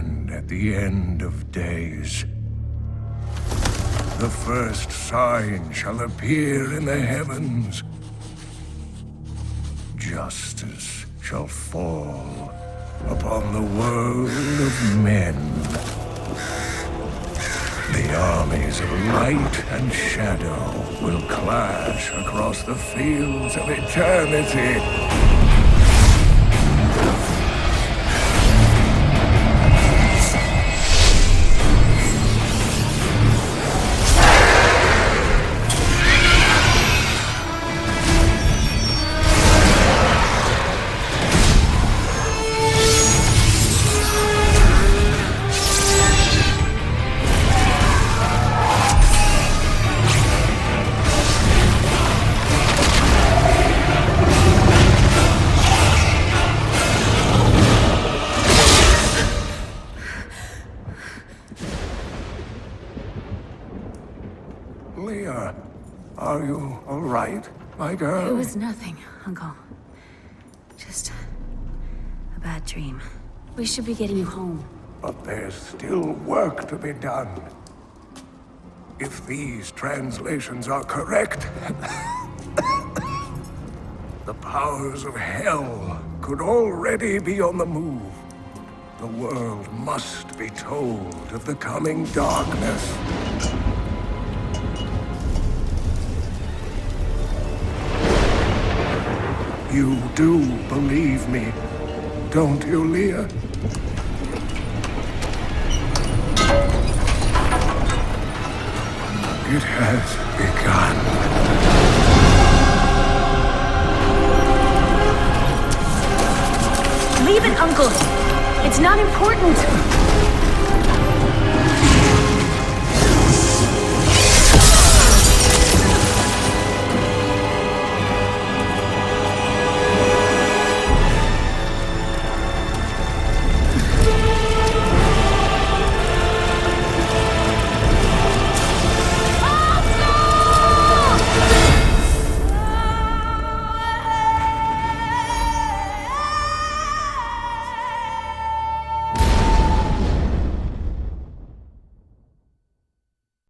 At the end of days, the first sign shall appear in the heavens. Justice shall fall upon the world of men. The armies of light and shadow will clash across the fields of eternity. Leah, are you all right, my girl? It was nothing, Uncle. Just a bad dream. We should be getting you home. But there's still work to be done. If these translations are correct, the powers of hell could already be on the move. The world must be told of the coming darkness. You do believe me, don't you, Leah? It has begun. Leave it, Uncle! It's not important!